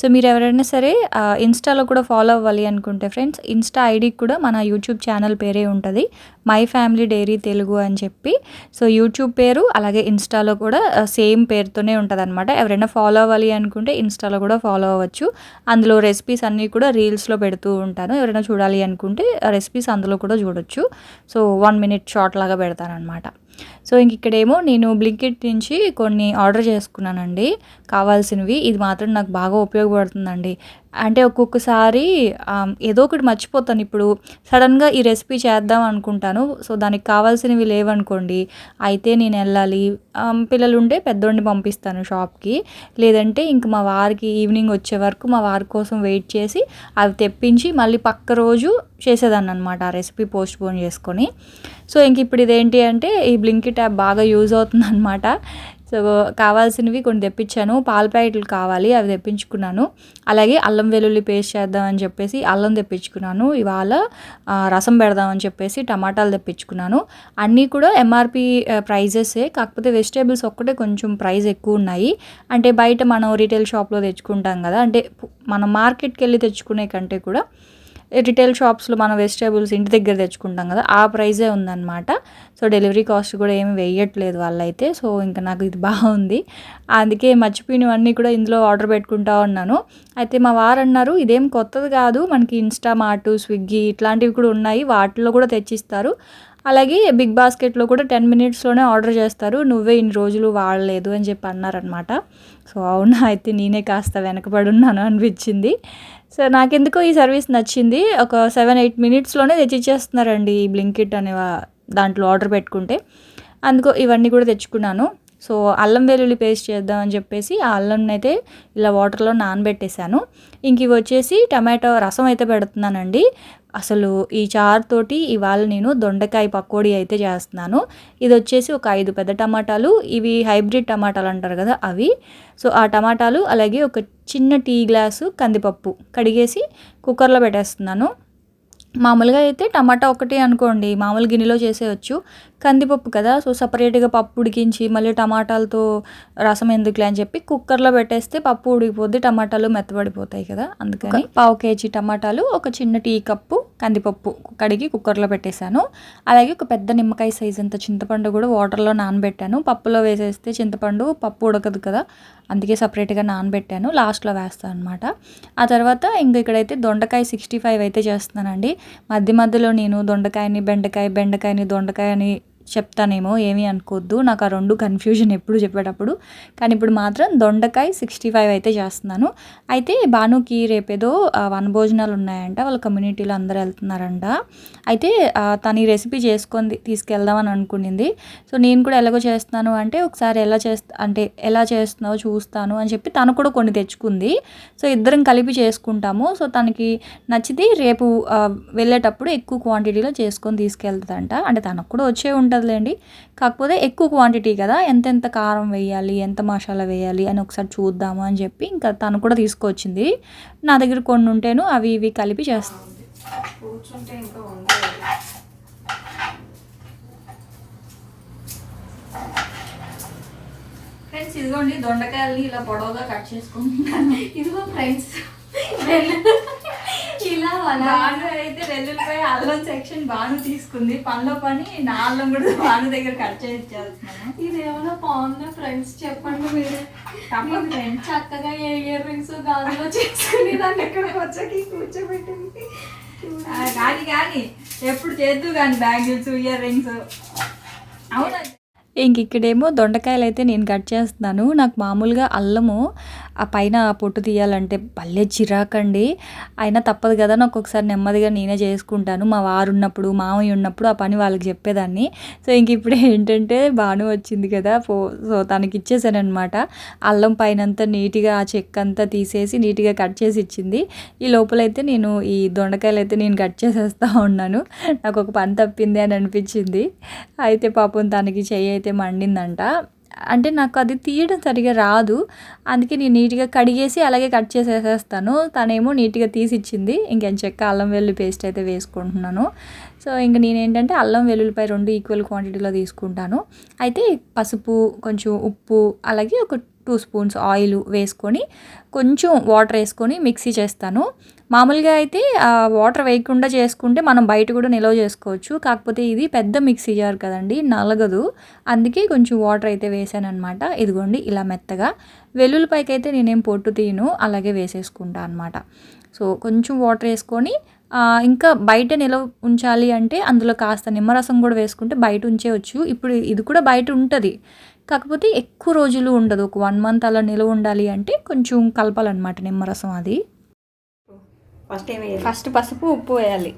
So మీరు ఎవరైనా సరే ఇన్స్టాలో కూడా ఫాలో అవ్వాలి అనుకుంటే ఫ్రెండ్స్ ఇన్స్టా ఐడికి కూడా మన యూట్యూబ్ ఛానల్ పేరే ఉంటుంది మై ఫ్యామిలీ డైరీ తెలుగు అని చెప్పి. సో యూట్యూబ్ పేరు అలాగే ఇన్స్టాలో కూడా సేమ్ పేరుతోనే ఉంటుంది అనమాట ఎవరైనా ఫాలో అవ్వాలి అనుకుంటే ఇన్స్టాలో కూడా ఫాలో అవ్వచ్చు. అందులో రెసిపీస్ అన్నీ కూడా రీల్స్లో పెడుతూ ఉంటాను. ఎవరైనా చూడాలి అనుకుంటే రెసిపీస్ అందులో కూడా చూడొచ్చు. సో వన్ మినిట్ షార్ట్ లాగా పెడతాను అనమాట సో ఇంక ఇక్కడేమో నేను బ్లింకిట్ నుంచి కొన్ని ఆర్డర్ చేసుకున్నానండి. కావాల్సినవి. ఇది మాత్రం నాకు బాగా ఉపయోగపడుతుందండి. అంటే ఒక్కొక్కసారి ఏదో ఒకటి మర్చిపోతాను. ఇప్పుడు సడన్గా ఈ రెసిపీ చేద్దాం అనుకుంటాను. సో దానికి కావాల్సినవి లేవనుకోండి అయితే నేను వెళ్ళాలి. పిల్లలు ఉంటే పెద్దోడిని పంపిస్తాను షాప్కి. లేదంటే ఇంక మా వారికి ఈవినింగ్ వచ్చే వరకు మా వారి కోసం వెయిట్ చేసి అవి తెప్పించి మళ్ళీ పక్క రోజు చేసేదాన్ని అనమాట ఆ రెసిపీ పోస్ట్ పోన్ చేసుకొని. సో ఇంక ఇప్పుడు ఇదేంటి అంటే ఈ బ్లింకిట్ యాప్ బాగా యూజ్ అవుతుంది అనమాట సో కావాల్సినవి కొన్ని తెప్పించాను. పాల ప్యాకెట్లు కావాలి అవి తెప్పించుకున్నాను. అలాగే అల్లం వెల్లుల్లి పేస్ట్ చేద్దామని చెప్పేసి అల్లం తెప్పించుకున్నాను. ఇవాళ రసం పెడదామని చెప్పేసి టమాటాలు తెప్పించుకున్నాను. అన్నీ కూడా ఎంఆర్పి ప్రైజెసే. కాకపోతే వెజిటేబుల్స్ ఒక్కటే కొంచెం ప్రైస్ ఎక్కువ ఉన్నాయి. అంటే బయట మనం రీటైల్ షాప్లో తెచ్చుకుంటాం కదా అంటే మనం మార్కెట్కి వెళ్ళి తెచ్చుకునే కంటే కూడా రిటైల్ షాప్స్లో మనం వెజిటేబుల్స్ ఇంటి దగ్గర తెచ్చుకుంటాం కదా ఆ ప్రైజే ఉందన్నమాట. సో డెలివరీ కాస్ట్ కూడా ఏమి వేయట్లేదు వాళ్ళైతే. సో ఇంకా నాకు ఇది బాగుంది. అందుకే మర్చిపోయినవన్నీ కూడా ఇందులో ఆర్డర్ పెట్టుకుంటా ఉన్నాను. అయితే మా వారు అన్నారు ఇదేం కొత్తది కాదు. మనకి ఇన్స్టామార్ట్ స్విగ్గీ ఇట్లాంటివి కూడా ఉన్నాయి. వాటిలో కూడా తెచ్చిస్తారు. అలాగే బిగ్ బాస్కెట్లో కూడా టెన్ మినిట్స్లోనే ఆర్డర్ చేస్తారు. నువ్వే ఇన్ని రోజులు వాడలేదు అని చెప్పి అన్నారనమాట సో అవునా అయితే నేనే కాస్త వెనకబడి ఉన్నాను అనిపించింది. సో నాకెందుకో ఈ సర్వీస్ నచ్చింది. ఒక సెవెన్ ఎయిట్ మినిట్స్లోనే తెచ్చిచ్చేస్తున్నారండి ఈ బ్లింకిట్ అనే దాంట్లో ఆర్డర్ పెట్టుకుంటే. అందుకో ఇవన్నీ కూడా తెచ్చుకున్నాను. సో అల్లం వెల్లుల్లి పేస్ట్ చేద్దామని చెప్పేసి ఆ అల్లం అయితే ఇలా వాటర్లో నానబెట్టేశాను. ఇంక ఇవి వచ్చేసి టమాటో రసం అయితే పెడుతున్నానండి. అసలు ఈ చారు తోటి ఇవాళ నేను దొండకాయ పకోడీ అయితే చేస్తున్నాను. ఇది వచ్చేసి ఒక ఐదు పెద్ద టమాటాలు ఇవి హైబ్రిడ్ టమాటాలు అంటారు కదా అవి. సో ఆ టమాటాలు అలాగే ఒక చిన్న టీ గ్లాసు కందిపప్పు కడిగేసి కుక్కర్లో పెట్టేస్తున్నాను. మామూలుగా అయితే టమాటా ఒకటి అనుకోండి మామూలు గిన్నెలో చేసేయచ్చు. కందిపప్పు కదా. సో సపరేట్గా పప్పు ఉడికించి మళ్ళీ టమాటాలతో రసం ఎందుకులే అని చెప్పి కుక్కర్లో పెట్టేస్తే పప్పు ఉడికిపోద్ది టమాటాలు మెత్తబడిపోతాయి కదా. అందుకని పావు కేజీ టమాటాలు ఒక చిన్న టీ కప్పు కందిపప్పు కడిగి కుక్కర్లో పెట్టేశాను. అలాగే ఒక పెద్ద నిమ్మకాయ సైజ్ అంత చింతపండు కూడా వాటర్లో నానబెట్టాను. పప్పులో వేసేస్తే చింతపండు పప్పు ఉడకదు కదా. అందుకే సపరేట్గా నానబెట్టాను. లాస్ట్లో వేస్తాను అనమాట ఆ తర్వాత ఇంక ఇక్కడైతే దొండకాయ సిక్స్టీ ఫైవ్ అయితే చేస్తున్నానండి. మధ్య మధ్యలో నేను దొండకాయని బెండకాయ బెండకాయని దొండకాయ అని చెప్తానేమో ఏమీ అనుకోవద్దు నాకు ఆ రెండు కన్ఫ్యూజన్ ఎప్పుడు చెప్పేటప్పుడు. కానీ ఇప్పుడు మాత్రం దొండకాయ సిక్స్టీ ఫైవ్ అయితే చేస్తున్నాను. అయితే భానుకి రేపేదో వనభోజనాలు వన భోజనాలు ఉన్నాయంట. వాళ్ళ కమ్యూనిటీలో అందరూ వెళ్తున్నారంట. అయితే తను ఈ రెసిపీ చేసుకొని తీసుకెళ్దామని అనుకునింది. సో నేను కూడా ఎలాగో చేస్తున్నాను అంటే ఒకసారి ఎలా చేస్తా అంటే ఎలా చేస్తున్నావో చూస్తాను అని చెప్పి తను కూడా కొన్ని తెచ్చుకుంది. సో ఇద్దరం కలిపి చేసుకుంటాము. సో తనకి నచ్చితే రేపు వెళ్ళేటప్పుడు ఎక్కువ క్వాంటిటీలో చేసుకొని తీసుకెళ్తుందంట. అంటే తనకు కూడా వచ్చే ఉంటుంది. ఉంటుందిలేండి కాకపోతే ఎక్కువ క్వాంటిటీ కదా. ఎంతెంత కారం వేయాలి ఎంత మసాలా వేయాలి అని ఒకసారి చూద్దాము అని చెప్పి ఇంకా తను కూడా తీసుకొచ్చింది. నా దగ్గర కొన్ని ఉంటేను అవి ఇవి కలిపి చేస్తాను ఫ్రెండ్స్ ఇదిగోండి దొండకాయల్ని ఇలా పొడవుగా కట్ చేసుకుంటున్నాను. ఇదిగో ఫ్రెండ్స్ ఇలా బాను అయితే వెల్లుల్లిపై అల్లం సెక్షన్ బాను తీసుకుంది. పనిలో పని నా అల్లం కూడా బాను దగ్గర కట్ చేసేస్తున్నాను ఇదేమైనా బాగుందా ఫ్రెండ్స్ చెప్పండి మీరు. తప్పదు. ఫ్రెండ్స్ చక్కగా ఏ ఇయర్ రింగ్స్ గాజులో చేసుకుని దాన్ని ఎక్కడికి వచ్చాక కూర్చోబెట్టింది? కానీ కానీ ఎప్పుడు చేద్దు కానీ బ్యాంగిల్స్ ఇయర్ రింగ్స్ అవునా? ఇంక ఇక్కడేమో దొండకాయలు అయితే నేను కట్ చేస్తున్నాను. నాకు మామూలుగా అల్లము ఆ పైన పొట్టు తీయాలంటే భలే చిరాకండి. అయినా తప్పదు కదా నాకు ఒకసారి నెమ్మదిగా నేనే చేసుకుంటాను. మా వారు ఉన్నప్పుడు మామయ్య ఉన్నప్పుడు ఆ పని వాళ్ళకి చెప్పేదాన్ని. సో ఇంక ఇప్పుడు ఏంటంటే బాను వచ్చింది కదా పో సో తనకి ఇచ్చేసానమాట అల్లం పైన అంతా నీట్గా ఆ చెక్క అంతా తీసేసి నీట్గా కట్ చేసి ఇచ్చింది. ఈ లోపలైతే నేను ఈ దొండకాయలు అయితే నేను కట్ చేసేస్తూ ఉన్నాను. నాకు ఒక పని తప్పింది అని అనిపించింది. అయితే పాపం తనకి చెయ్యి అయితే మండిందంట అంటే నాకు అది తీయడం సరిగా రాదు. అందుకే నేను నీట్గా కడిగేసి అలాగే కట్ చేసేసేస్తాను. తనేమో నీట్గా తీసి ఇచ్చింది ఇంకేం చెక్క అల్లం వెల్లుల్లి పేస్ట్ అయితే వేసుకుంటున్నాను. సో ఇంక నేనేంటంటే అల్లం వెల్లుల్లిపై రెండు ఈక్వల్ క్వాంటిటీలో తీసుకుంటాను. అయితే పసుపు కొంచెం ఉప్పు అలాగే ఒక టూ స్పూన్స్ ఆయిల్ వేసుకొని కొంచెం వాటర్ వేసుకొని మిక్సీ చేస్తాను. మామూలుగా అయితే వాటర్ వేయకుండా చేసుకుంటే మనం బయట కూడా నిల్వ చేసుకోవచ్చు. కాకపోతే ఇది పెద్ద మిక్సీ జార్ కదండి నలగదు. అందుకే కొంచెం వాటర్ అయితే వేసాను అనమాట ఇదిగోండి ఇలా మెత్తగా. వెల్లుల్లిపాయకి అయితే నేనేం పొట్టు తీయను అలాగే వేసేసుకుంటా అనమాట సో కొంచెం వాటర్ వేసుకొని ఇంకా బయట నిలవ ఉంచాలి అంటే అందులో కాస్త నిమ్మరసం కూడా వేసుకుంటే బయట ఉంచేవచ్చు ఇప్పుడు ఇది కూడా బయట ఉంటుంది. కాకపోతే ఎక్కువ రోజులు ఉండదు. ఒక వన్ మంత్ అలా నిలవ ఉండాలి అంటే కొంచెం కలపాలన్నమాట నిమ్మరసం అది. ఫస్ట్ ఏమి వేయాలి? ఫస్ట్ పసుపు ఉప్పు వేయాలి.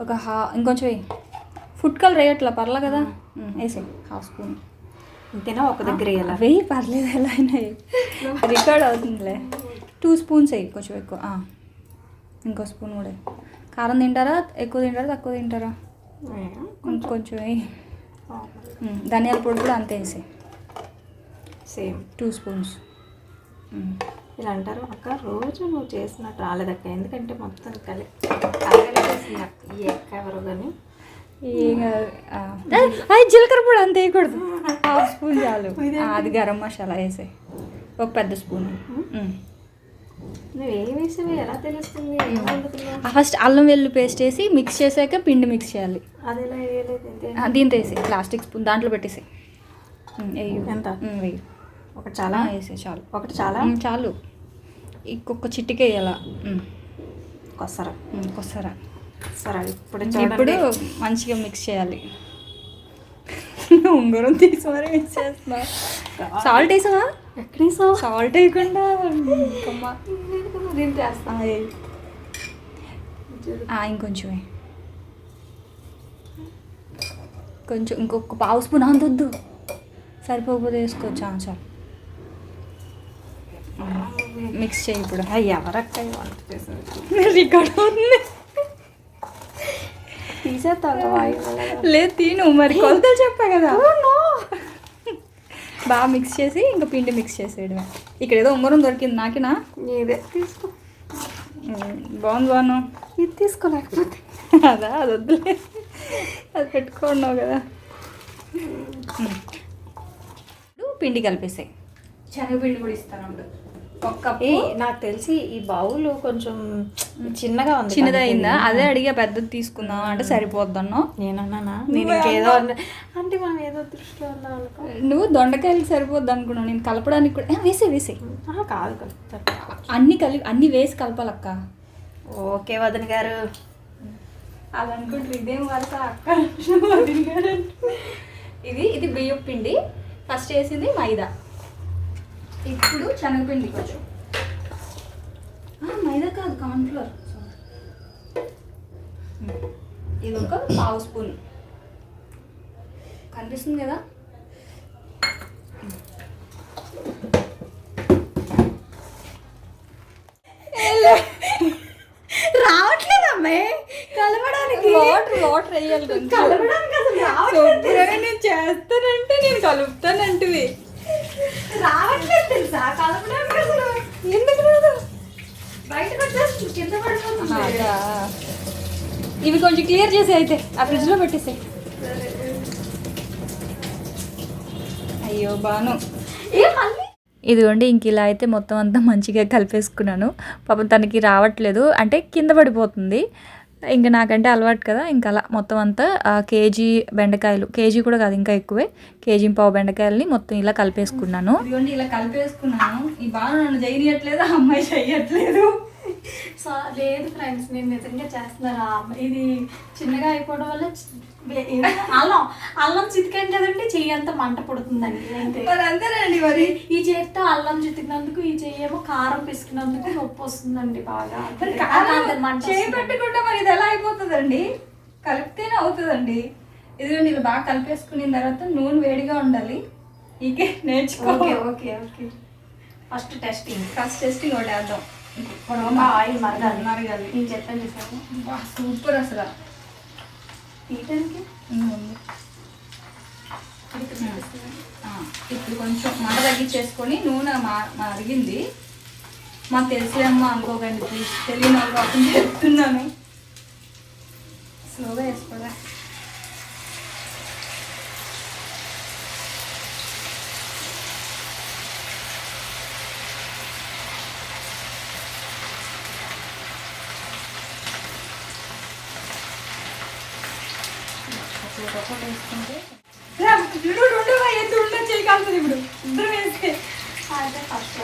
ఒక హా ఇంకొంచెం వేయి. ఫుడ్ కలర్ వేయట్లా పర్లే కదా? వేసి హాఫ్ స్పూన్. ఇంతేనా? ఒక దగ్గర వేయాలి? వెయ్యి పర్లేదు ఎలా అయినా రికార్డ్ అవుతుందిలే. టూ స్పూన్స్ వేయి కొంచెం ఎక్కువ. ఇంకో స్పూన్ కూడా వేయి. కారం తింటారా? ఎక్కువ తింటారా? తక్కువ తింటారా? కొంచెం వేయి. ధనియాల పొడి కూడా అంతే వేసి సేమ్ టూ స్పూన్స్. ఇలా అంటారు. అక్క రోజు నువ్వు చేసినట్టు రాలేదక్క. ఎందుకంటే మొత్తం కలి కలగలిపేసింది అక్క. ఈ ఎవరు కానీ? అది జీలకర్ర పొడి అంత వేయకూడదు. హాఫ్ స్పూన్ చాలు. అది గరం మసాలా వేసే. ఒక పెద్ద స్పూన్. ఫస్ట్ అల్లం వెల్లుల్లి పేస్ట్ వేసి మిక్స్ చేసాక పిండి మిక్స్ చేయాలి. దీంతో వేసి ప్లాస్టిక్ స్పూన్ దాంట్లో పెట్టేసి. ఎంత? ఉమ్, వేయు. ఒకటి చాలా? వేసే చాలు. ఒకటి చాలా? చాలు. ఇంకొక చిటికే వేయాల? కొసర. కొస్తారా సరే ఇప్పుడు ఇప్పుడు మంచిగా మిక్స్ చేయాలి. ఉంగరం తీసి మరి మిక్స్ చేస్తున్నా సాల్ట్ వేసావా? ఎక్కడ వేసావు? సాల్ట్ వేయకుండా ఇంకొంచెం. కొంచెం ఇంకొక పావు స్పూన్ అంత వద్దు సరిపోకపోతే వేసుకోవచ్చు చాలు. మిక్స్ చేయి ఇప్పుడు. ఎవరక్క వంట చేసేది? రికార్డ్ అవుతుంది తీసేస్తాను లేదు తిను. మరి కొలతలు చెప్పా కదా. బాగా మిక్స్ చేసి ఇంకా పిండి మిక్స్ చేసేయడమే. ఇక్కడ ఏదో ఉంగరం దొరికింది. నాకేనా? ఇదే తీసుకో. బాగుంది బాను. ఇది తీసుకోలేకపోతే. అదా అది వద్దులే. అది పెట్టుకున్నావు కదా. పిండి కలిపేసాయి. శనగపిండి కూడా ఇస్తాను అప్పుడు. ఏ నాకు తెలిసి ఈ బౌల్ కొంచెం చిన్నగా ఉంది చిన్నదైందా? అదే అడిగా పెద్దది తీసుకుందాం అంటే సరిపోద్దన్నో? నేనన్నానా? నేను ఇంకేదో అన్నా అంటే మనం ఏదో దృష్టిలో ఉన్నాం అనుకో. నువ్వు దొండకాయలు సరిపోద్ది అనుకున్నావు. నేను కలపడానికి కూడా వేసే వేసే. కాదు అన్ని కలిపి అన్ని వేసి కలపాలక్క. ఓకే వదిన గారు. అలా అనుకుంటారు ఇదేం వరుస? అక్క. ఇది ఇది బియ్యం పిండి. ఫస్ట్ వేసింది మైదా. ఇప్పుడు శనగపిండి కొంచెం. మైదా కాదు కార్న్ఫ్లోర్. ఇది ఒక పావు స్పూన్. కనిపిస్తుంది కదా? రావట్లేదు అమ్మాయి కలవడానికి. వాటర్ వాటర్ వేయాలి కలవడానికి అసలు నేను చేస్తానంటే నేను కలుపుతానంటివి. రావట్లేదు తెలుసా? కలవడానికి అసలు ఎందుకు రాదు బయటకు వచ్చేస్తుంది కింద పడిపోతుంది. ఇవి కొంచెం క్లియర్ చేసి అయితే ఆ ఫ్రిడ్జ్లో పెట్టేసి అయ్యో బాను. ఏ మళ్ళీ? ఇదిగోండి ఇంక ఇలా అయితే మొత్తం అంతా మంచిగా కలిపేసుకున్నాను. పాపం తనకి రావట్లేదు. అంటే కింద పడిపోతుంది. ఇంకా నాకంటే అలవాటు కదా ఇంకా అలా మొత్తం అంతా కేజీ బెండకాయలు కేజీ కూడా కాదు ఇంకా ఎక్కువే కేజీ పావు బెండకాయలని మొత్తం ఇలా కలిపేసుకున్నాను. ఇలా కలిపేసుకున్నాను. ఈ బాగా నన్ను చేయట్లేదు అమ్మాయి చేయట్లేదు. సో లేదు ఫ్రెండ్స్ నేను నిజంగా చేస్తున్నాను? ఇది చిన్నగా అయిపోవడం వల్ల అల్లం అల్లం చితికాను కదండి చెయ్యి అంతా మంట పుడుతుందండి అంతే. అంతేనండి మరి. ఈ చేతితో అల్లం చితికినందుకు ఈ చెయ్యి ఏమో కారం పిసికినందుకు నొప్పి వస్తుందండి బాగా. చేయి. పెట్టకుండా మరి ఇది ఎలా అయిపోతుందండి? కలిపితేనే అవుతుందండి. ఇదిగోండి ఇలా బాగా కలిపేసుకున్న తర్వాత నూనె వేడిగా ఉండాలి. ఇకే నేర్చుకో. Okay okay okay. First testing first testing ఒకటి వేద్దాం. పొడవుగా ఆయిల్ మరగాలి. మరగాలి. నేను చెప్పాను సూపర్ అసలు. తీయటానికి ఇప్పుడు కొంచెం మంట తగ్గించేసుకొని నూనె మా మరిగింది. మాకు తెలిసే అమ్మ అనుకోకండి ప్లీజ్ తెలియని వాళ్ళు కాకుండా చెప్తున్నాను. స్లోగా వేసుకోరా అదే ఫస్ట్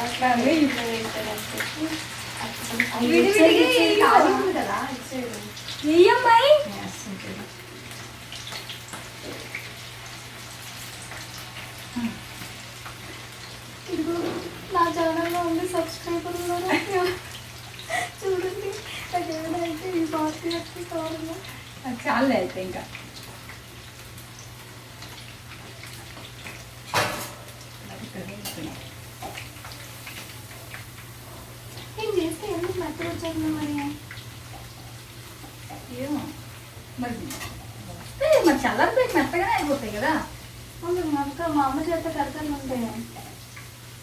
ఏయమ్మాయి ఇదిగో నా ఛానల్లో ఉంది సబ్స్క్రైబర్ చూడండి. నాకేమైతే ఈ చాలే అయితే ఇంకా. నేను చేస్తే ఎందుకు మెత్తగా వచ్చాను మరి? ఏమో మరి మరి చల్లారిపోయి మెత్తగానే అయిపోతాయి కదా. అవును, మా అక్క మా అమ్మ చేత కరకరలు ఉంటాయి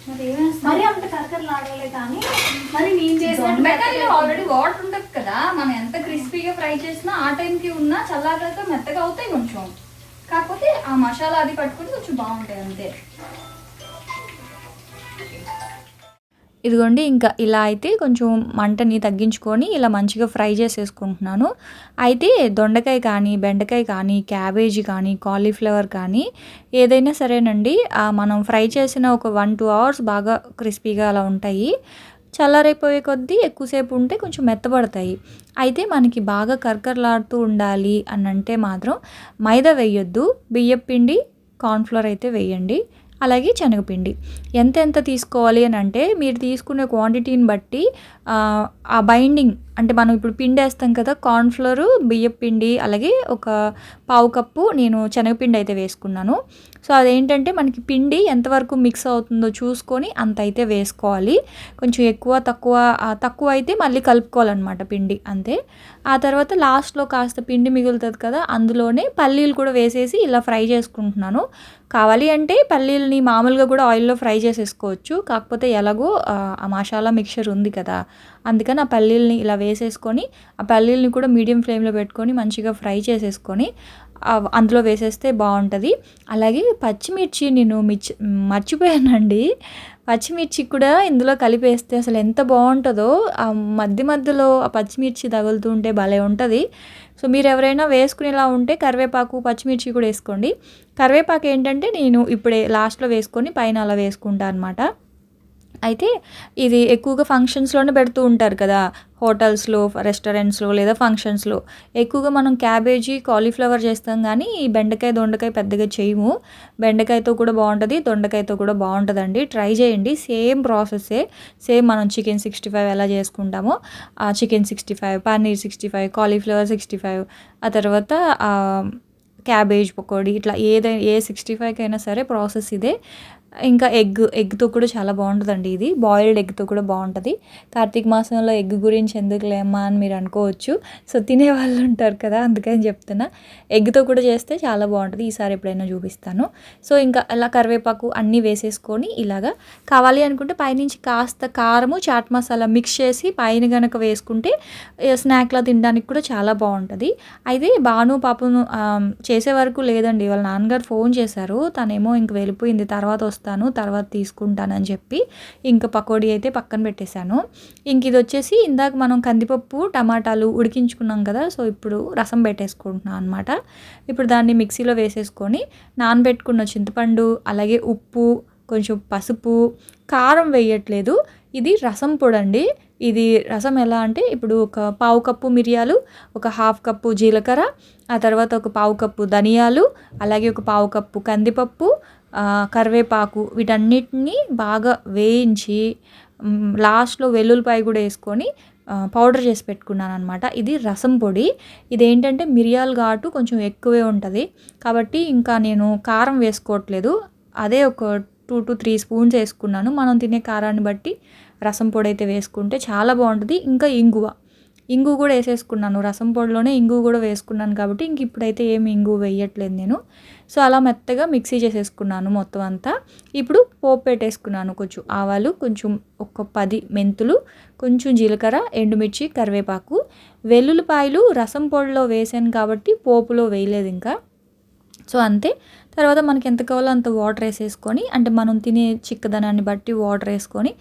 మరి ఏమేస్తాం మరి అంత కరకరలు ఆడలే కానీ మరి నేను మెత్తగా ఆల్రెడీ వాటర్ ఉండదు కదా. మనం ఎంత క్రిస్పీగా ఫ్రై చేసినా ఆ టైంకి ఉన్నా చల్లారాక మెత్తగా అవుతాయి కొంచెం. కాకపోతే ఆ మసాలా అది పట్టుకుంటే కొంచెం బాగుంటాయి అంతే. ఇదిగోండి ఇంకా ఇలా అయితే కొంచెం మంటని తగ్గించుకొని ఇలా మంచిగా ఫ్రై చేసేసుకుంటున్నాను. అయితే దొండకాయ కానీ బెండకాయ కానీ క్యాబేజీ కానీ కాలీఫ్లవర్ కానీ ఏదైనా సరేనండి. మనం ఫ్రై చేసిన ఒక వన్ టూ అవర్స్ బాగా క్రిస్పీగా అలా ఉంటాయి. చల్లారైపోయే కొద్దీ ఎక్కువసేపు ఉంటే కొంచెం మెత్తబడతాయి. అయితే మనకి బాగా కరకరలాడుతూ ఉండాలి అని అంటే మాత్రం మైదా వేయొద్దు. బియ్యం పిండి కార్న్ఫ్లోర్ అయితే వేయండి. అలాగే శనగపిండి. ఎంత ఎంత తీసుకోవాలి అని అంటే మీరు తీసుకునే క్వాంటిటీని బట్టి ఆ, బైండింగ్ అంటే మనం ఇప్పుడు పిండి వేస్తాం కదా కార్న్ఫ్లోరు బియ్యం పిండి అలాగే ఒక పావు కప్పు నేను శనగపిండి అయితే వేసుకున్నాను. సో అదేంటంటే మనకి పిండి ఎంతవరకు మిక్స్ అవుతుందో చూసుకొని అంత అయితే వేసుకోవాలి. కొంచెం ఎక్కువ తక్కువ తక్కువ అయితే మళ్ళీ కలుపుకోవాలన్నమాట పిండి అంతే. ఆ తర్వాత లాస్ట్లో కాస్త పిండి మిగులుతుంది కదా అందులోనే పల్లీలు కూడా వేసేసి ఇలా ఫ్రై చేసుకుంటున్నాను. కావాలి అంటే పల్లీలని మామూలుగా కూడా ఆయిల్లో ఫ్రై చేసేసుకోవచ్చు. కాకపోతే ఎలాగో ఆ, మసాలా మిక్చర్ ఉంది కదా అందుకని ఆ పల్లీలని ఇలా వేసేసుకొని ఆ పల్లీలని కూడా మీడియం ఫ్లేమ్లో పెట్టుకొని మంచిగా ఫ్రై చేసేసుకొని అందులో వేసేస్తే బాగుంటుంది. అలాగే పచ్చిమిర్చి నేను మిర్చి మర్చిపోయానండి. పచ్చిమిర్చి కూడా ఇందులో కలిపేస్తే అసలు ఎంత బాగుంటుందో ఆ మధ్య మధ్యలో ఆ పచ్చిమిర్చి తగులుతుంటే భలే ఉంటుంది. సో మీరు ఎవరైనా వేసుకునేలా ఉంటే కరివేపాకు పచ్చిమిర్చి కూడా వేసుకోండి. కరివేపాకు ఏంటంటే నేను ఇప్పుడే లాస్ట్లో వేసుకొని పైన అలా వేసుకుంటాను అనమాట అయితే ఇది ఎక్కువగా ఫంక్షన్స్లోనే పెడుతూ ఉంటారు కదా. హోటల్స్లో రెస్టారెంట్స్లో లేదా ఫంక్షన్స్లో ఎక్కువగా మనం క్యాబేజీ కాలీఫ్లవర్ చేస్తాం కానీ ఈ బెండకాయ దొండకాయ పెద్దగా చేయము. బెండకాయతో కూడా బాగుంటుంది దొండకాయతో కూడా బాగుంటుందండి. ట్రై చేయండి. సేమ్ ప్రాసెస్సే సేమ్ మనం చికెన్ సిక్స్టీ ఫైవ్ ఎలా చేసుకుంటామో ఆ chicken sixty five paneer sixty five cauliflower sixty five ఆ తర్వాత క్యాబేజ్ పకోడీ ఇట్లా ఏదైనా ఏ సిక్స్టీ ఫైవ్కి అయినా సరే ప్రాసెస్ ఇదే. ఇంకా ఎగ్ ఎగ్తో కూడా చాలా బాగుంటుందండి ఇది. బాయిల్డ్ ఎగ్తో కూడా బాగుంటుంది. కార్తీక మాసంలో ఎగ్ గురించి ఎందుకు లేమ్మా అని మీరు అనుకోవచ్చు. సో తినే వాళ్ళు ఉంటారు కదా అందుకని చెప్తున్నా. ఎగ్తో కూడా చేస్తే చాలా బాగుంటుంది. ఈసారి ఎప్పుడైనా చూపిస్తాను. సో ఇంకా అలా కరివేపాకు అన్నీ వేసేసుకొని ఇలాగా కావాలి అనుకుంటే పైనుంచి కాస్త కారము చాట్ మసాలా మిక్స్ చేసి పైన కనుక వేసుకుంటే స్నాక్లో స్నాక్లా తినడానికి కూడా చాలా బాగుంటుంది. అయితే భాను పాపను చేసే వరకు లేదండి. వాళ్ళ నాన్నగారు ఫోన్ చేశారు. తనేమో ఇంక వెళ్ళిపోయింది. తర్వాత వస్తాను తర్వాత తీసుకుంటానని చెప్పి ఇంక పకోడీ అయితే పక్కన పెట్టేశాను. ఇంక ఇది వచ్చేసి ఇందాక మనం కందిపప్పు టమాటాలు ఉడికించుకున్నాం కదా సో ఇప్పుడు రసం పెట్టేసుకుంటున్నాం అనమాట ఇప్పుడు దాన్ని మిక్సీలో వేసేసుకొని నానబెట్టుకున్న చింతపండు అలాగే ఉప్పు కొంచెం పసుపు కారం వేయట్లేదు. ఇది రసం పొడి అండి ఇది రసం ఎలా అంటే ఇప్పుడు ఒక పావు కప్పు మిరియాలు ఒక హాఫ్ కప్పు జీలకర్ర ఆ తర్వాత ఒక పావు కప్పు ధనియాలు అలాగే ఒక పావు కప్పు కందిపప్పు కరివేపాకు వీటన్నిటిని బాగా వేయించి లాస్ట్లో వెల్లుల్లిపాయ కూడా వేసుకొని పౌడర్ చేసి పెట్టుకున్నాను అనమాట ఇది రసం పొడి. ఇదేంటంటే మిరియాలు ఘాటు కొంచెం ఎక్కువే ఉంటుంది. కాబట్టి ఇంకా నేను కారం వేసుకోవట్లేదు. అదే ఒక టూ టు త్రీ స్పూన్స్ వేసుకున్నాను. మనం తినే కారాన్ని బట్టి రసం పొడి అయితే వేసుకుంటే చాలా బాగుంటుంది. ఇంకా ఇంగువ. ఇంగు కూడా వేసేసుకున్నాను. రసం పొడిలోనే ఇంగు కూడా వేసుకున్నాను కాబట్టి ఇంక ఇప్పుడైతే ఏమి ఇంగు వేయట్లేదు నేను. సో అలా మెత్తగా మిక్సీ చేసేసుకున్నాను మొత్తం అంతా. ఇప్పుడు పోపు పెట్టేసుకున్నాను కొంచెం ఆవాలు కొంచెం ఒక పది మెంతులు కొంచెం జీలకర్ర ఎండుమిర్చి కరివేపాకు. వెల్లుల్లిపాయలు రసం పొడిలో వేసాను కాబట్టి పోపులో వేయలేదు ఇంకా. సో అంతే. తర్వాత మనకి ఎంత కావాలో అంత వాటర్ వేసేసుకొని అంటే మనం తినే చిక్కదనాన్ని బట్టి వాటర్ వేసుకొని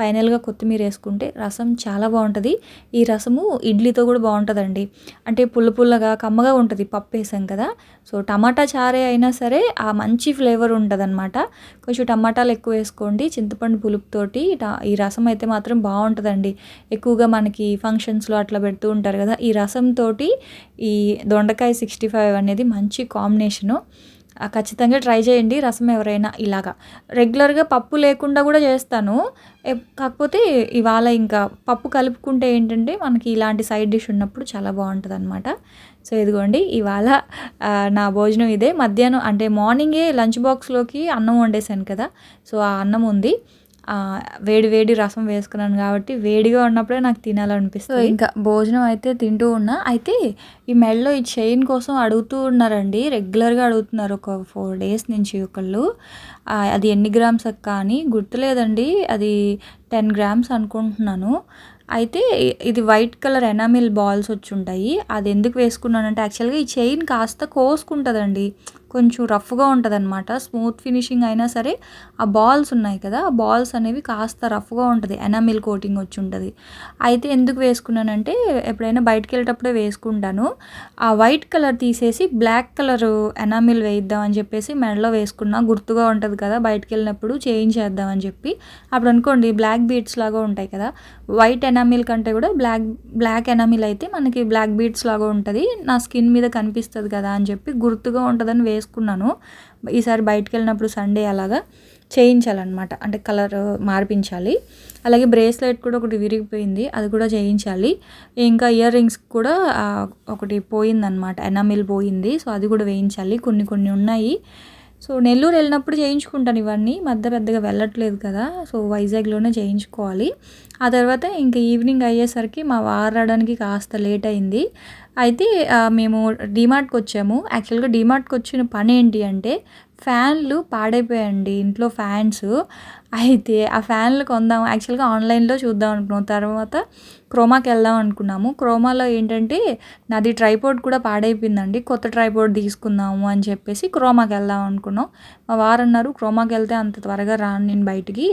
ఫైనల్గా కొత్తిమీర వేసుకుంటే రసం చాలా బాగుంటుంది. ఈ రసము ఇడ్లీతో కూడా బాగుంటుందండి. అంటే పుల్ల పుల్లగా కమ్మగా ఉంటుంది. పప్పు వేసాం కదా. సో టమాటా చారే అయినా సరే ఆ మంచి ఫ్లేవర్ ఉంటుంది అనమాట కొంచెం టమాటాలు ఎక్కువ వేసుకోండి. చింతపండు పులుపుతోటి ఈ రసం అయితే మాత్రం బాగుంటుందండి. ఎక్కువగా మనకి ఫంక్షన్స్లో అట్లా పెడుతూ ఉంటారు కదా. ఈ రసంతో ఈ దొండకాయ సిక్స్టీ ఫైవ్ అనేది మంచి కాంబినేషను. ఖచ్చితంగా ట్రై చేయండి. రసం ఎవరైనా ఇలాగా. రెగ్యులర్గా పప్పు లేకుండా కూడా చేస్తాను. కాకపోతే ఇవాళ ఇంకా పప్పు కలుపుకుంటే ఏంటంటే మనకి ఇలాంటి సైడ్ డిష్ ఉన్నప్పుడు చాలా బాగుంటుంది అనమాట సో ఇదిగోండి ఇవాళ నా భోజనం ఇదే. మధ్యాహ్నం అంటే మార్నింగే లంచ్ బాక్స్లోకి అన్నం వండేసాను కదా. సో ఆ అన్నం ఉంది. వేడి వేడి రసం వేసుకున్నాను కాబట్టి వేడిగా ఉన్నప్పుడే నాకు తినాలనిపిస్తుంది. ఇంకా భోజనం అయితే తింటూ ఉన్నా. అయితే ఈ మెడలో ఈ చైన్ కోసం అడుగుతూ ఉన్నారండి. రెగ్యులర్గా అడుగుతున్నారు ఒక ఫోర్ డేస్ నుంచి ఒకళ్ళు. అది ఎన్ని గ్రామ్స్ అక్క అని. గుర్తులేదండి. అది టెన్ గ్రామ్స్ అనుకుంటున్నాను. అయితే ఇది వైట్ కలర్ ఎనామిల్ బాల్స్ వచ్చి ఉంటాయి. అది ఎందుకు వేసుకున్నానంటే యాక్చువల్గా ఈ చైన్ కాస్త కోసుకుంటుందండి. కొంచెం రఫ్గా ఉంటుంది అనమాట స్మూత్ ఫినిషింగ్ అయినా సరే ఆ బాల్స్ ఉన్నాయి కదా ఆ బాల్స్ అనేవి కాస్త రఫ్గా ఉంటుంది. ఎనామిల్ కోటింగ్ వచ్చి ఉంటుంది. అయితే ఎందుకు వేసుకున్నానంటే ఎప్పుడైనా బయటకు వెళ్ళేటప్పుడే వేసుకుంటాను. ఆ వైట్ కలర్ తీసేసి బ్లాక్ కలర్ ఎనామిల్ వేయిద్దాం అని చెప్పేసి మెడలో వేసుకున్నా గుర్తుగా ఉంటుంది కదా బయటకు వెళ్ళినప్పుడు చేంజ్ చేద్దామని చెప్పి. అప్పుడు అనుకోండి బ్లాక్ బీడ్స్ లాగా ఉంటాయి కదా వైట్ ఎనామిల్ కంటే కూడా బ్లాక్ బ్లాక్ ఎనామిల్ అయితే మనకి బ్లాక్ బీడ్స్ లాగా ఉంటుంది. నా స్కిన్ మీద కనిపిస్తుంది కదా అని చెప్పి గుర్తుగా ఉంటుందని వేసుకున్నాను ఈసారి బయటకు వెళ్ళినప్పుడు సండే అలాగా చేయించాలన్నమాట. అంటే కలర్ మార్పించాలి. అలాగే బ్రేస్లెట్ కూడా ఒకటి విరిగిపోయింది అది కూడా చేయించాలి. ఇంకా ఇయర్ రింగ్స్ కూడా ఒకటి పోయిందనమాట ఎనామిల్ పోయింది సో అది కూడా వేయించాలి. కొన్ని కొన్ని ఉన్నాయి. సో నెల్లూరు వెళ్ళినప్పుడు చేయించుకుంటాను ఇవన్నీ. మధ్య పెద్దగా వెళ్ళట్లేదు కదా సో వైజాగ్లోనే చేయించుకోవాలి. ఆ తర్వాత ఇంకా ఈవినింగ్ అయ్యేసరికి మా వారు రావడానికి కాస్త లేట్ అయింది. అయితే మేము డీమార్ట్కి వచ్చాము. యాక్చువల్గా డీమార్ట్కి వచ్చిన పని ఏంటి అంటే ఫ్యాన్లు పాడైపోయాయండి ఇంట్లో ఫ్యాన్స్. అయితే ఆ ఫ్యాన్లు కొందాం యాక్చువల్గా ఆన్లైన్లో చూద్దాం అనుకున్నాం. తర్వాత క్రోమాకి వెళ్దాం అనుకున్నాము. క్రోమాలో ఏంటంటే నాది ట్రైపోర్డ్ కూడా పాడైపోయిందండి. కొత్త ట్రైపోర్డ్ తీసుకుందాము అని చెప్పేసి క్రోమాకి వెళ్దాం అనుకున్నాం. మా వారు అన్నారు క్రోమాకి వెళ్తే అంత త్వరగా రాను నేను బయటికి.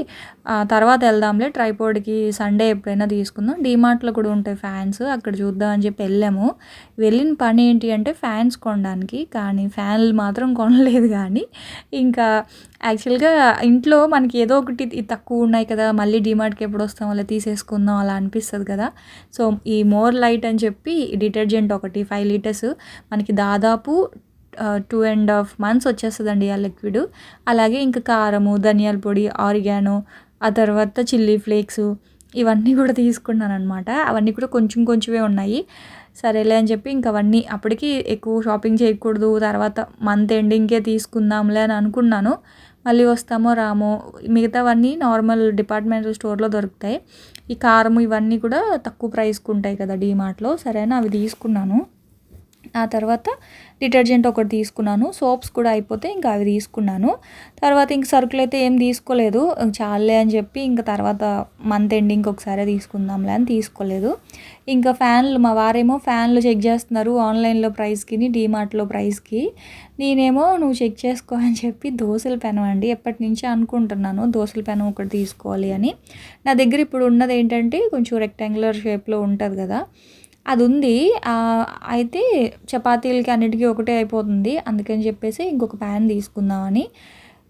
తర్వాత వెళ్దాంలే ట్రైపోర్డ్కి సండే ఎప్పుడైనా తీసుకుందాం. డీమార్ట్లో కూడా ఉంటాయి ఫ్యాన్స్. అక్కడ చూద్దాం అని చెప్పి వెళ్ళాము. వెళ్ళిన పని ఏంటి అంటే ఫ్యాన్స్ కొనడానికి కానీ ఫ్యాన్లు మాత్రం కొనలేదు కానీ. ఇంకా యాక్చువల్గా ఇంట్లో మనకి ఏదో ఒకటి ఇది తక్కువ ఉన్నాయి కదా మళ్ళీ డిమార్ట్కి ఎప్పుడు వస్తాం అలా తీసేసుకుందాం అలా అనిపిస్తుంది కదా. సో ఈ మోర్ లైట్ అని చెప్పి డిటర్జెంట్ ఒకటి ఫైవ్ లీటర్స్ మనకి దాదాపు టూ అండ్ హాఫ్ మంత్స్ వచ్చేస్తుందండి ఆ లిక్విడ్. అలాగే ఇంకా కారము ధనియాల పొడి ఆరిగానో ఆ తర్వాత చిల్లీ ఫ్లేక్స్ ఇవన్నీ కూడా తీసుకున్నాను అనమాట అవన్నీ కూడా కొంచెం కొంచెమే ఉన్నాయి. సరేలే అని చెప్పి ఇంక అవన్నీ అప్పటికి ఎక్కువ షాపింగ్ చేయకూడదు తర్వాత మంత్ ఎండింగ్కే తీసుకుందాంలే అని అనుకున్నాను. మళ్ళీ వస్తామో రామో మిగతావన్నీ నార్మల్ డిపార్ట్మెంటల్ స్టోర్లో దొరుకుతాయి. ఈ కారం ఇవన్నీ కూడా తక్కువ ప్రైస్కి ఉంటాయి కదా డీమార్ట్లో సరేనా? అవి తీసుకున్నాను. ఆ తర్వాత డిటర్జెంట్ ఒకటి తీసుకున్నాను సోప్స్ కూడా అయిపోతే ఇంకా అవి తీసుకున్నాను. తర్వాత ఇంక సరుకులు అయితే ఏం తీసుకోలేదు చాలే అని చెప్పి ఇంకా తర్వాత మంత్ ఎండింగ్ ఒకసారి తీసుకుందాంలే అని తీసుకోలేదు. ఇంకా ఫ్యాన్లు మా వారేమో ఫ్యాన్లు చెక్ చేస్తున్నారు ఆన్లైన్లో ప్రైస్కి డీమార్ట్లో ప్రైస్కి. నేనేమో నువ్వు చెక్ చేసుకో అని చెప్పి దోశల పెనం అండి ఎప్పటి నుంచి అనుకుంటున్నాను దోశల పెనం ఒకటి తీసుకోవాలి అని. నా దగ్గర ఇప్పుడు ఉన్నది ఏంటంటే కొంచెం రెక్టాంగులర్ షేప్లో ఉంటుంది కదా అది ఉంది అయితే చపాతీలకి అన్నిటికీ ఒకటే అయిపోతుంది. అందుకని చెప్పేసి ఇంకొక ప్యాన్ తీసుకుందామని.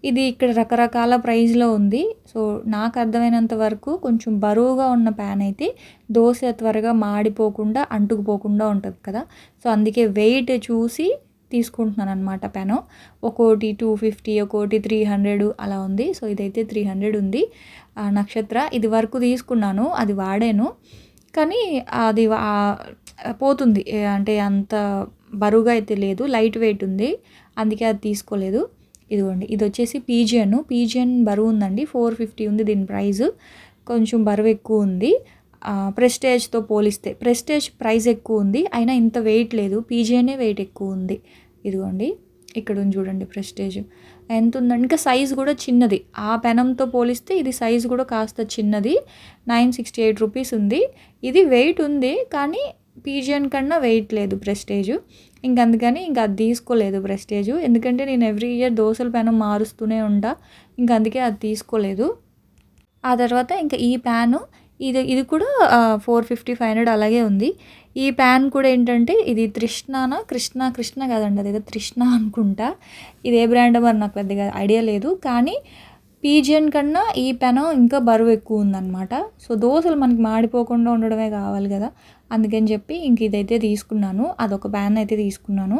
ఇది ఇక్కడ రకరకాల ప్రైజ్లో ఉంది. సో నాకు అర్థమైనంత వరకు కొంచెం బరువుగా ఉన్న ప్యాన్ అయితే దోశ త్వరగా మాడిపోకుండా అంటుకుపోకుండా ఉంటుంది కదా. సో అందుకే వెయిట్ చూసి తీసుకుంటున్నాను అనమాట పెను ఒక్కోటి టూ ఫిఫ్టీ ఒక్కోటి త్రీ హండ్రెడ్ అలా ఉంది. సో ఇదైతే త్రీ హండ్రెడ్ ఉంది. ఆ, నక్షత్ర ఇది వరకు తీసుకున్నాను. అది వాడాను. కానీ అది పోతుంది. అంటే అంత బరువుగా అయితే లేదు లైట్ వెయిట్ ఉంది. అందుకే అది తీసుకోలేదు. ఇదిగోండి ఇది వచ్చేసి పీజియన్. పీజియన్ బరువు ఉందండి ఫోర్ ఫిఫ్టీ ఉంది దీని ప్రైస్ కొంచెం బరువు ఎక్కువ ఉంది. ప్రెస్టేజ్తో పోలిస్తే ప్రెస్టేజ్ ప్రైస్ ఎక్కువ ఉంది. అయినా ఇంత వెయిట్ లేదు. పీజీనే వెయిట్ ఎక్కువ ఉంది. ఇదిగోండి ఇక్కడ ఉంది చూడండి ప్రెస్టేజ్. ఎంత ఉందండి ఇంకా సైజ్ కూడా చిన్నది. ఆ పెనంతో పోలిస్తే ఇది సైజ్ కూడా కాస్త చిన్నది. నైన్ సిక్స్టీ ఎయిట్ రూపీస్ ఉంది. ఇది వెయిట్ ఉంది కానీ పీజియన్ కన్నా వెయిట్ లేదు ప్రెస్టేజ్. ఇంక అందుకని ఇంకా అది తీసుకోలేదు ప్రెస్టేజ్. ఎందుకంటే నేను ఎవ్రీ ఇయర్ దోశల పెనం మారుస్తూనే ఉంటా. ఇంక అందుకే అది తీసుకోలేదు. ఆ తర్వాత ఇంకా ఈ ప్యాను ఇది ఇది కూడా ఫోర్ ఫిఫ్టీ ఫైవ్ హండ్రెడ్ అలాగే ఉంది. ఈ ప్యాన్ కూడా ఏంటంటే ఇది తృష్ణానా? కృష్ణ కృష్ణ కాదండి అదేదో తృష్ణ అనుకుంటా. ఇది ఏ బ్రాండ్ మరి నాకు పెద్దగా ఐడియా లేదు. కానీ పీజియన్ కన్నా ఈ పెనం ఇంకా బరువు ఎక్కువ ఉందన్నమాట. సో దోశలు మనకి మాడిపోకుండా ఉండడమే కావాలి కదా. అందుకని చెప్పి ఇంక ఇదైతే తీసుకున్నాను. అదొక ప్యాన్ అయితే తీసుకున్నాను.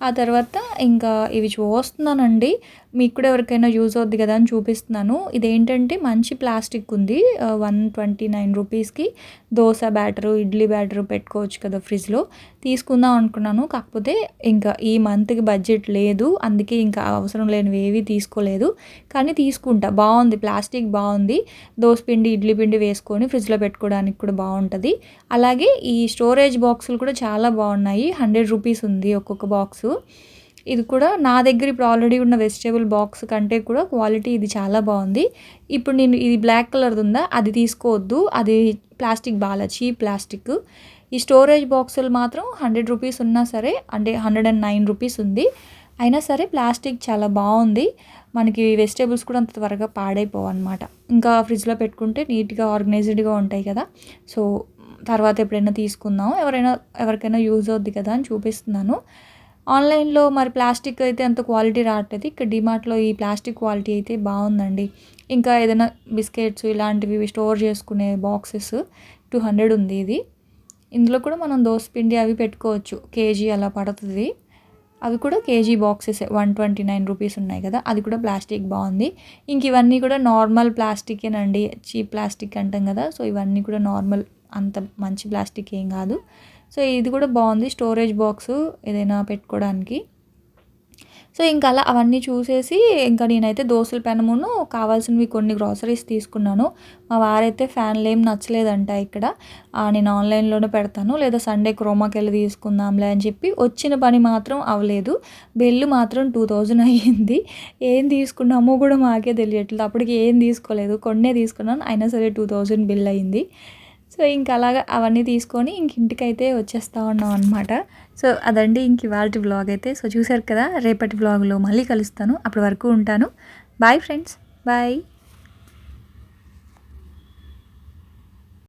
ఆ తర్వాత ఇంకా ఇవి చూస్తున్నానండి. మీకు కూడా ఎవరికైనా యూజ్ అవుద్ది కదా అని చూపిస్తున్నాను. ఇదేంటంటే మంచి ప్లాస్టిక్ ఉంది. వన్ ట్వంటీ నైన్ రూపీస్కి దోశ బ్యాటరు ఇడ్లీ బ్యాటరు పెట్టుకోవచ్చు కదా ఫ్రిడ్జ్లో తీసుకుందాం అనుకున్నాను. కాకపోతే ఇంకా ఈ మంత్కి బడ్జెట్ లేదు. అందుకే ఇంకా అవసరం లేనివి ఏవి తీసుకోలేదు. కానీ తీసుకుంటా. బాగుంది. ప్లాస్టిక్ బాగుంది. దోశ పిండి ఇడ్లీ పిండి వేసుకొని ఫ్రిడ్జ్లో పెట్టుకోవడానికి కూడా బాగుంటుంది. అలాగే ఈ స్టోరేజ్ బాక్సులు కూడా చాలా బాగున్నాయి. హండ్రెడ్ రూపీస్ ఉంది ఒక్కొక్క బాక్సు. ఇది కూడా నా దగ్గర ఇప్పుడు ఆల్రెడీ ఉన్న వెజిటేబుల్ బాక్స్ కంటే కూడా క్వాలిటీ ఇది చాలా బాగుంది. ఇప్పుడు నేను ఇది బ్లాక్ కలర్ది ఉందా? అది తీసుకోవద్దు. అది ప్లాస్టిక్ బాగా చీప్ ప్లాస్టిక్. ఈ స్టోరేజ్ బాక్సులు మాత్రం హండ్రెడ్ రూపీస్ ఉన్నా సరే అంటే హండ్రెడ్ అండ్ నైన్ రూపీస్ ఉంది. అయినా సరే ప్లాస్టిక్ చాలా బాగుంది. మనకి వెజిటేబుల్స్ కూడా అంత త్వరగా పాడైపోవు అనమాట ఇంకా ఫ్రిడ్జ్లో పెట్టుకుంటే నీట్గా ఆర్గనైజ్డ్గా ఉంటాయి కదా. సో తర్వాత ఎప్పుడైనా తీసుకుందాం ఎవరైనా ఎవరికైనా యూజ్ అవుద్ది కదా అని చూపిస్తున్నాను. ఆన్లైన్లో మరి ప్లాస్టిక్ అయితే అంత క్వాలిటీ రావట్లేదు. ఇక్కడ డిమార్ట్లో ఈ ప్లాస్టిక్ క్వాలిటీ అయితే బాగుందండి. ఇంకా ఏదైనా బిస్కెట్స్ ఇలాంటివి స్టోర్ చేసుకునే బాక్సెస్ టూ హండ్రెడ్ ఉంది ఇది. ఇందులో కూడా మనం పిండి అవి పెట్టుకోవచ్చు. కేజీ అలా పడుతుంది. అవి కూడా KG boxes one twenty nine rupees ఉన్నాయి కదా అది కూడా ప్లాస్టిక్ బాగుంది. ఇంక ఇవన్నీ కూడా నార్మల్ ప్లాస్టికేనండి. చీప్ ప్లాస్టిక్ అంటాం కదా సో ఇవన్నీ కూడా నార్మల్ అంత మంచి ప్లాస్టిక్ ఏం కాదు. సో ఇది కూడా బాగుంది స్టోరేజ్ బాక్స్ ఏదైనా పెట్టుకోవడానికి. సో ఇంకా అలా అవన్నీ చూసేసి ఇంకా నేనైతే దోశల పెనమును కావాల్సినవి కొన్ని గ్రాసరీస్ తీసుకున్నాను. మా వారైతే ఫ్యాన్లు ఏం నచ్చలేదంట ఇక్కడ. నేను ఆన్లైన్లోనే పెడతాను. లేదా సండే క్రోమాకి వెళ్ళి తీసుకుందాంలే అని చెప్పి వచ్చిన పని మాత్రం అవ్వలేదు. బిల్లు మాత్రం టూ థౌజండ్ అయ్యింది. ఏం తీసుకున్నామో కూడా మాకే తెలియట్లేదు. అప్పటికి ఏం తీసుకోలేదు. కొన్నే తీసుకున్నాను. అయినా సరే టూ థౌజండ్ బిల్ అయ్యింది. సో ఇంక అలాగా అవన్నీ తీసుకొని ఇంక ఇంటికైతే వచ్చేస్తా ఉన్నాం అనమాట సో అదండి ఇంక ఇవాళ వ్లాగ్ అయితే. సో చూసారు కదా రేపటి వ్లాగ్లో మళ్ళీ కలుస్తాను. అప్పటి వరకు ఉంటాను. Bye friends bye